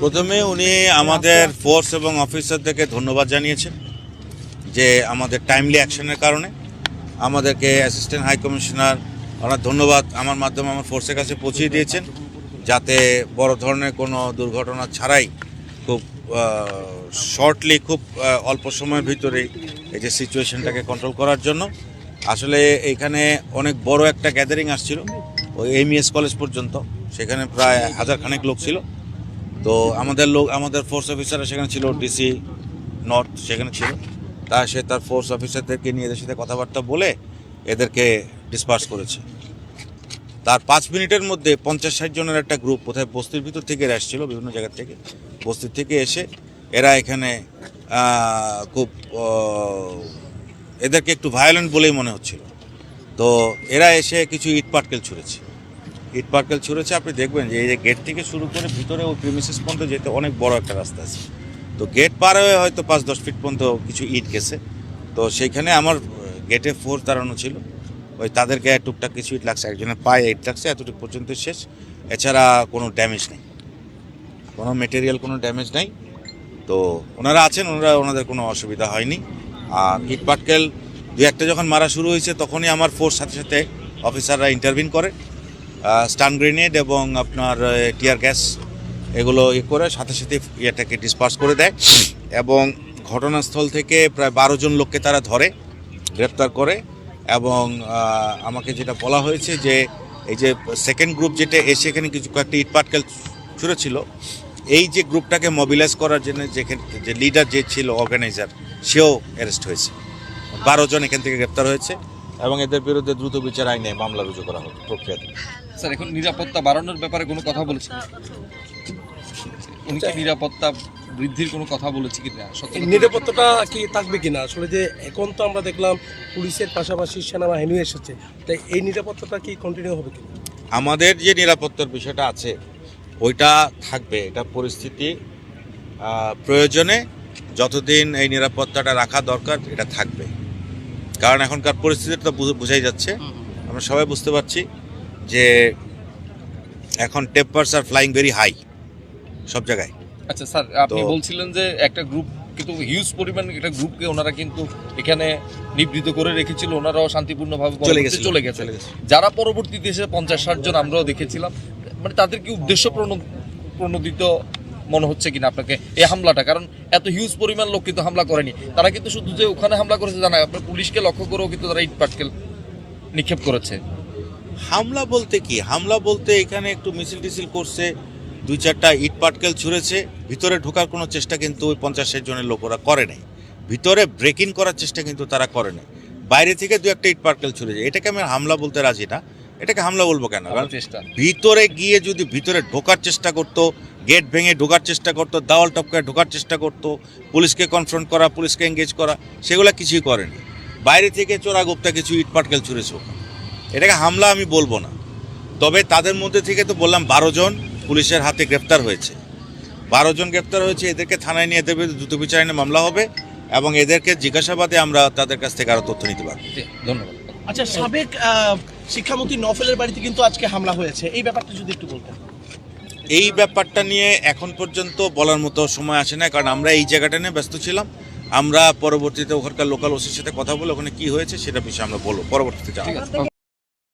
প্রথমে উনি আমাদের ফোর্স এবং অফিসারদেরকে ধন্যবাদ জানিয়েছেন যে আমাদের টাইমলি অ্যাকশনের কারণে আমাদেরকে অ্যাসিস্ট্যান্ট হাই কমিশনার ওনার ধন্যবাদ আমার মাধ্যমে আমার ফোর্সের কাছে পৌঁছিয়ে দিয়েছেন যাতে বড় ধরনের কোনো দুর্ঘটনা ছাড়াই খুব শর্টলি খুব অল্প সময়ের ভিতরেই এই যে সিচুয়েশনটাকে কন্ট্রোল করার জন্য। আসলে এখানে অনেক বড় একটা গ্যাদারিং আসছিল, ওই এমইএস কলেজ পর্যন্ত, সেখানে প্রায় হাজার খানেক লোক ছিল। তো আমাদের লোক, আমাদের ফোর্স অফিসার সেখানে ছিল ডিসি নর্থ সেখানে ছিল। তা সে তার ফোর্স অফিসারদেরকে নিয়ে এদের সাথে কথাবার্তা বলে এদেরকে ডিসপার্স করেছে। তার পাঁচ মিনিটের মধ্যে পঞ্চাশ ষাট জনের একটা গ্রুপ কোথায় বস্তির ভিতর থেকে এরা এসেছিল, বিভিন্ন জায়গা থেকে, বস্তির থেকে এসে এরা এখানে খুব এদেরকে একটু ভায়োলেন্ট বলেই মনে হচ্ছিল। তো এরা এসে কিছু ইট পাটকেল ছুঁড়েছে। ইট পার্কেল ছুঁড়েছে, আপনি দেখবেন যে এই যে গেট থেকে শুরু করে ভিতরে ওই প্রিমিসেস পর্যন্ত যেতে অনেক বড় একটা রাস্তা আছে। তো গেট পার হয়ে হয়তো পাঁচ দশ ফিট পর্যন্ত কিছু ইট গেছে। তো সেইখানে আমার গেটে ফোর তাড়ানো ছিল। ওই তাদের গায়ে টুকটাক কিছু ইট লাগছে, একজনের পায়ে ইট লাগছে, এতটুকু পর্যন্ত শেষ। এছাড়া কোনো ড্যামেজ নেই। কোনো মেটেরিয়াল কোনো ড্যামেজ নেই। তো ওনারা আছেন, ওনারা, ওনাদের কোনো অসুবিধা হয়নি। আর ইট পাটকেল দু একটা যখন মারা শুরু হয়েছে, তখনই আমার ফোর্স সাথে সাথে অফিসাররা ইন্টারভিন করে। স্টান গ্রেনেড এবং আপনার টিয়ার গ্যাস, এগুলো ইয়ে করে সাথে সাথে ইয়েটাকে ডিসপার্স করে দেয় এবং ঘটনাস্থল থেকে প্রায় বারো জন লোককে তারা ধরে, গ্রেপ্তার করে এবং আমাকে যেটা বলা হয়েছে যে, এই যে সেকেন্ড গ্রুপ যেটা এসে এখানে কিছু কয়েকটা ইট পাটকেল ছুঁড়েছিল, এই যে গ্রুপটাকে মোবিলাইজ করার জন্য যেখানে, যে লিডার যে ছিল অর্গানাইজার সেও অ্যারেস্ট হয়েছে। বারো জন এখান থেকে গ্রেপ্তার হয়েছে এবং এদের বিরুদ্ধে দ্রুত বিচার আইনে মামলা রুজু করা হবে প্রক্রিয়াতে। স্যার এখন নিরাপত্তা বাড়ানোর ব্যাপারে কোনো কথা বলেছে উনি কি নিরাপত্তা বৃদ্ধির কোনো কথা বলেছে কি না সত্যি নিরাপত্তাটা কি থাকবে কিনা? আসলে যে এখন তো আমরা দেখলাম পুলিশের পাশাপাশি সেনাবাহিনী এসেছে। তাই এই নিরাপত্তাটা কি কন্টিনিউ হবে কিনা? আমাদের যে নিরাপত্তার বিষয়টা আছে ওইটা থাকবে। এটা পরিস্থিতি প্রয়োজনে যতদিন এই নিরাপত্তাটা রাখা দরকার এটা থাকবে। কারণ এখনকার পরিস্থিতিটা তো বোঝাই যাচ্ছে। আমরা সবাই বুঝতে পারছি। যে এখন tempers are flying very high সব জায়গায়। আচ্ছা স্যার আপনি বলছিলেন যে একটা গ্রুপ কিন্তু হিউজ পরিমাণ একটা গ্রুপকে ওনারা কিন্তু এখানে নিবৃত করে রেখেছিল ওনারাও শান্তিপূর্ণভাবে চলে গেছে চলে গেছে। যারা পরবর্তীতে এসে পঞ্চাশ ষাট জন আমরাও দেখেছিলাম মানে তাদের কি উদ্দেশ্য প্রণ- প্রণোদিত মনে হচ্ছে কিনা আপনাকে এই হামলাটা? কারণ এত হিউজ পরিমাণ লোক কিন্তু হামলা করেনি। তারা কিন্তু শুধু যে ওখানে হামলা করেছে জানা আপনার পুলিশকে লক্ষ্য করেও কিন্তু তারা ইট পাটকেল নিক্ষেপ করেছে। হামলা বলতে কি? হামলা বলতে এখানে একটু মিছিল টিছিল করছে দুই চারটা ইট পাটকেল ছুঁড়েছে ভিতরে ঢোকার কোনো চেষ্টা কিন্তু ওই পঞ্চাশ ষাট জনের লোকেরা করে নাই। ভিতরে ব্রেক ইন করার চেষ্টা কিন্তু তারা করে নাই। বাইরে থেকে দু একটা ইট পাটকেল ছুঁড়েছে। এটাকে আমি হামলা বলতে রাজি না। এটাকে হামলা বলব কেন? কারণ চেষ্টা। ভিতরে গিয়ে যদি ভিতরে ঢোকার চেষ্টা করতো গেট ভেঙে ঢোকার চেষ্টা করতো দাওয়াল টপকায় ঢোকার চেষ্টা করতো পুলিশকে কনফ্রন্ট করা পুলিশকে এঙ্গেজ করা সেগুলো কিছুই করেনি। বাইরে থেকে চোরা গোপ্তা কিছু ইট পাটকেল ছুঁড়েছে ওখানে। এটাকে হামলা আমি বলব না। তবে তাদের মধ্যে থেকে তো বললাম বারো জন পুলিশের হাতে গ্রেপ্তার হয়েছে। বারো জন গ্রেপ্তার হয়েছে এদেরকে থানায় নিয়ে এদের বিরুদ্ধে দ্রুত বিচার আইনে মামলা হবে এবং এদেরকে জিজ্ঞাসাবাদে আমরা তাদের কাছ থেকে আরও তথ্য নিতে পারব। জি, ধন্যবাদ। আচ্ছা সাবেক শিক্ষামন্ত্রী নফেলের বাড়িতে কিন্তু আজকে হামলা হয়েছে। এই ব্যাপারটা যদি একটু বলতেন। এই ব্যাপারটা নিয়ে এখন পর্যন্ত বলার মতো সময় আসে না কারণ আমরা এই জায়গাটা নিয়ে ব্যস্ত ছিলাম। আমরা পরবর্তীতে ওখানকার লোকাল ওসির সাথে কথা বলে ওখানে কি হয়েছে সেটা বিষয়ে আমরা বলব। পরবর্তীতে জানাব।